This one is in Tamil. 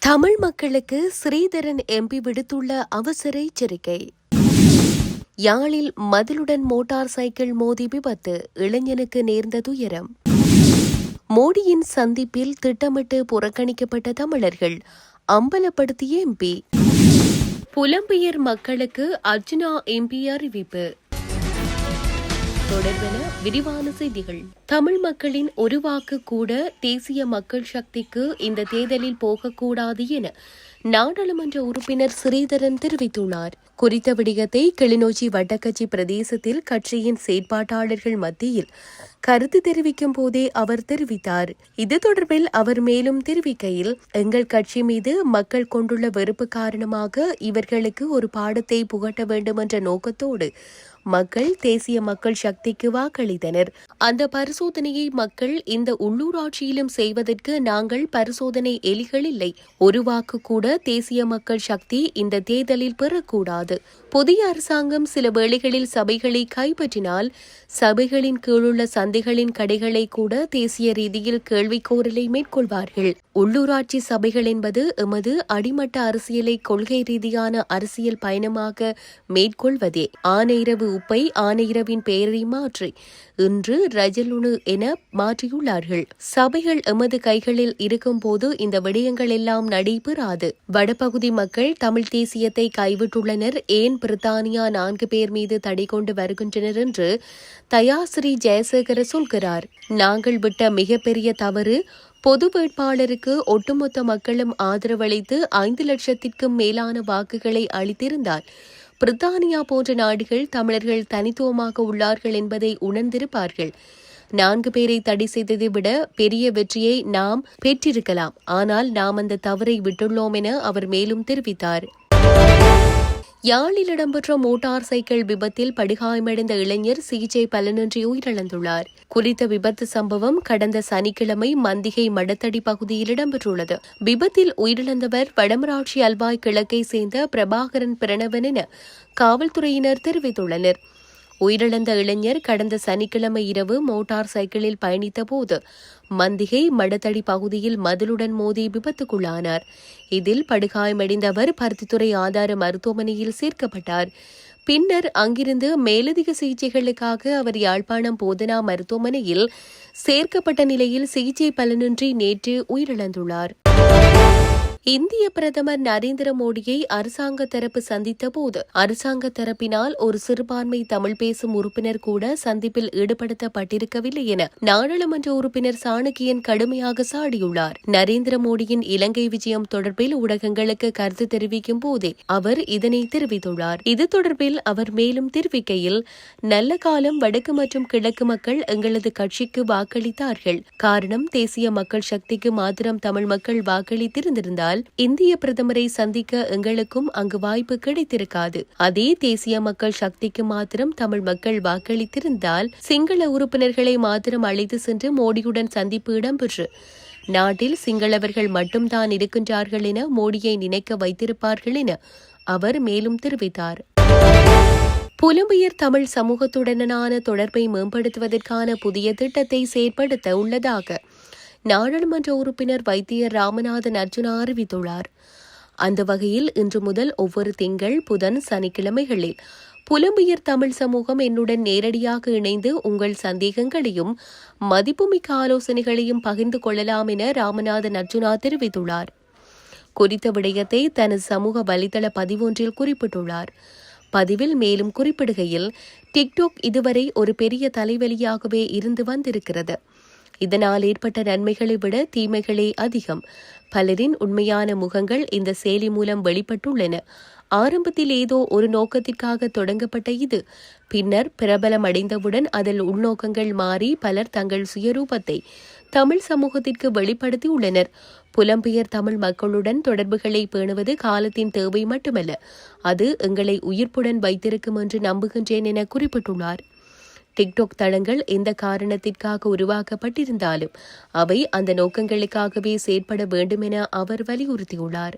தமிழ் மக்களுக்கு ஸ்ரீதரன் எம்பி விடுத்துள்ள அவசர எச்சரிக்கை. யாழில் மதிலுடன் மோட்டார் சைக்கிள் மோதி விபத்து இளைஞனுக்கு நேர்ந்த துயரம். மோடியின் சந்திப்பில் திட்டமிட்டு புறக்கணிக்கப்பட்ட தமிழர்கள் அம்பலப்படுத்திய எம்பி. புலம்பெயர் மக்களுக்கு அர்ஜுனா எம்பி அறிவிப்பு. தொடர்பென விரிவான செய்திகள். தமிழ் மக்களின் ஒரு வாக்கு கூட தேசிய மக்கள் சக்திக்கு இந்த தேர்தலில் போகக்கூடாது என நாடாளுமன்ற உறுப்பினர் ஸ்ரீதரன் தெரிவித்துள்ளார். குறித்த விடயத்தை கிளிநொச்சி வட்டக்கட்சி பிரதேசத்தில் கட்சியின் செயற்பாட்டாளர்கள் மத்தியில் கருத்து தெரிவிக்கும் போதே அவர் தெரிவித்தார். இது தொடர்பில் அவர் மேலும் தெரிவிக்கையில் எங்கள் கட்சி மீது மக்கள் கொண்டுள்ள வெறுப்பு காரணமாக இவர்களுக்கு ஒரு பாடத்தை புகட்ட வேண்டும் என்ற நோக்கத்தோடு மக்கள் தேசிய மக்கள் சக்திக்கு வாக்களித்தனர். அந்த பரிசோதனையை மக்கள் இந்த உள்ளூராட்சியிலும் செய்வதற்கு நாங்கள் பரிசோதனை எலிகள் இல்லை ஒரு வாக்கு கூட தேசிய மக்கள் சக்தி இந்த தேர்தலில் பெறக்கூடாது. புதிய அரசாங்கம் சில வேளைகளில் சபைகளை கைப்பற்றினால் சபைகளின் கீழுள்ள சந்தைகளின் கடைகளை கூட தேசிய ரீதியில் கேள்விக்கோரலை மேற்கொள்வார்கள். உள்ளூராட்சி சபைகள் என்பது எமது அடிமட்ட அரசியலை கொள்கை ரீதியான அரசியல் பயணமாக மேற்கொள்வதே. ஆனையிரவு உப்பை ஆனையிரவின் பெயரை மாற்றி இன்று ரஜலுணு என மாற்றியுள்ளார்கள். சபைகள் எமது கைகளில் இருக்கும்போது இந்த விடயங்கள் எல்லாம் நடைபெறாது. வடபகுதி மக்கள் தமிழ் தேசியத்தை கைவிட்டுள்ளனர். ஏன் பிரித்தானியா நான்கு பேர் மீது தடை கொண்டு வருகின்றனர் என்று தயாஸ்ரீ ஜெயசேகர சொல்கிறார். நாங்கள் விட்ட மிகப்பெரிய தவறு பொது வேட்பாளருக்கு ஒட்டுமொத்த மக்களும் ஆதரவளித்து ஐந்து லட்சத்திற்கும் மேலான வாக்குகளை அளித்திருந்தார் பிரித்தானியா போன்ற நாடுகள் தமிழர்கள் தனித்துவமாக உள்ளார்கள் என்பதை உணர்ந்திருப்பார்கள். நான்கு பேரை தடை செய்ததை விட பெரிய வெற்றியை நாம் பெற்றிருக்கலாம். ஆனால் நாம் அந்த தவறை விட்டுள்ளோம் என அவர் மேலும் தெரிவித்தார். யாழில் இடம்பெற்ற மோட்டார் சைக்கிள் விபத்தில் படுகாயமடைந்த இளைஞர் சிகிச்சை பலனின்றி உயிரிழந்துள்ளார். குறித்த விபத்து சம்பவம் கடந்த சனிக்கிழமை மந்திகை மடத்தடி பகுதியில் இடம்பெற்றுள்ளது. விபத்தில் உயிரிழந்தவர் வடமராட்சி அல்வாய் கிழக்கை சேர்ந்த பிரபாகரன் பிரணவன் என காவல்துறையினர் தெரிவித்துள்ளனர். உயிரிழந்த இளைஞர் கடந்த சனிக்கிழமை இரவு மோட்டார் சைக்கிளில் பயணித்தபோது மந்திகை மடத்தடி பகுதியில் மதிலுடன் மோதி விபத்துக்குள்ளானார். இதில் படுகாயமடைந்தவர் பருத்தித்துறை ஆதார மருத்துவமனையில் சேர்க்கப்பட்டார். பின்னர் அங்கிருந்து மேலதிக சிகிச்சைகளுக்காக அவர் யாழ்ப்பாணம் போதனா மருத்துவமனையில் சேர்க்கப்பட்ட நிலையில் சிகிச்சை பலனின்றி நேற்று உயிரிழந்துள்ளார். இந்திய பிரதமர் நரேந்திர மோடியை அரசாங்க தரப்பு சந்தித்த போது அரசாங்க தரப்பினால் ஒரு சிறுபான்மை தமிழ் பேசும் உறுப்பினர் கூட சந்திப்பில் ஈடுபடுத்தப்பட்டிருக்கவில்லை என நாடாளுமன்ற உறுப்பினர் சாணக்கியன் கடுமையாக சாடியுள்ளார். நரேந்திர மோடியின் இலங்கை விஜயம் தொடர்பில் ஊடகங்களுக்கு கருத்து தெரிவிக்கும் போதே அவர் இதனை தெரிவித்துள்ளார். இது தொடர்பில் அவர் மேலும் தெரிவிக்கையில் நல்ல காலம் வடக்கு மற்றும் கிழக்கு மக்கள் எங்களது கட்சிக்கு வாக்களித்தார்கள். காரணம் தேசிய மக்கள் சக்திக்கு மாத்திரம் தமிழ் மக்கள் வாக்களித்திருந்திருந்தார் இருந்திருந்தால் இந்திய பிரதமரை சந்திக்க எங்களுக்கும் அங்கு வாய்ப்பு கிடைத்திருக்காது. அதே தேசிய மக்கள் சக்திக்கு மாத்திரம் தமிழ் மக்கள் வாக்களித்திருந்தால் சிங்கள உறுப்பினர்களை மாத்திரம் அழைத்து சென்று மோடியுடன் சந்திப்பு இடம்பெற்று நாட்டில் சிங்களவர்கள் மட்டும்தான் இருக்கின்றார்கள் என மோடியை நினைக்க வைத்திருப்பார்கள் என அவர் மேலும் தெரிவித்தார். புலம்பெயர் தமிழ் சமூகத்துடனான தொடர்பை மேம்படுத்துவதற்கான புதிய திட்டத்தை செயற்படுத்த உள்ளதாக நாடாளுமன்ற உறுப்பினர் வைத்தியர் ராமநாதன் அர்ஜுனா அறிவித்துள்ளார். அந்த வகையில் இன்று முதல் ஒவ்வொரு திங்கள் புதன் சனிக்கிழமைகளில் புலம்பெயர் தமிழ் சமூகம் என்னுடன் நேரடியாக இணைந்து உங்கள் சந்தேகங்களையும் மதிப்புமிக்க ஆலோசனைகளையும் பகிர்ந்து கொள்ளலாம் என ராமநாதன் அர்ஜுனா தெரிவித்துள்ளார். குறித்த விடயத்தை தனது சமூக வலைதள பதிவொன்றில் குறிப்பிட்டுள்ளார். பதிவில் மேலும் குறிப்பிடுகையில் டிக்டாக் இதுவரை ஒரு பெரிய தலைவலியாகவே இருந்து வந்திருக்கிறது. இதனால் ஏற்பட்ட நன்மைகளை விட தீமைகளே அதிகம். பலரின் உண்மையான முகங்கள் இந்த செயலி மூலம் வெளிப்பட்டுள்ளன. ஆரம்பத்தில் ஏதோ ஒரு நோக்கத்திற்காக தொடங்கப்பட்ட இது. பின்னர் பிரபலம் அடைந்தவுடன் அதில் உள்நோக்கங்கள் மாறி பலர் தங்கள் சுயரூபத்தை தமிழ் சமூகத்திற்கு வெளிப்படுத்தி உள்ளனர். புலம்பெயர் தமிழ் மக்களுடன் தொடர்புகளை பேணுவது காலத்தின் தேவை மட்டுமல்ல. அது எங்களை உயிர்ப்புடன் வைத்திருக்கும் என்று நம்புகின்றேன் என குறிப்பிட்டுள்ளார். டிக்டாக் தளங்கள் எந்த காரணத்திற்காக உருவாக்கப்பட்டிருந்தாலும் அவை அந்த நோக்கங்களுக்காகவே செயற்பட வேண்டும் என அவர் வலியுறுத்தியுள்ளார்.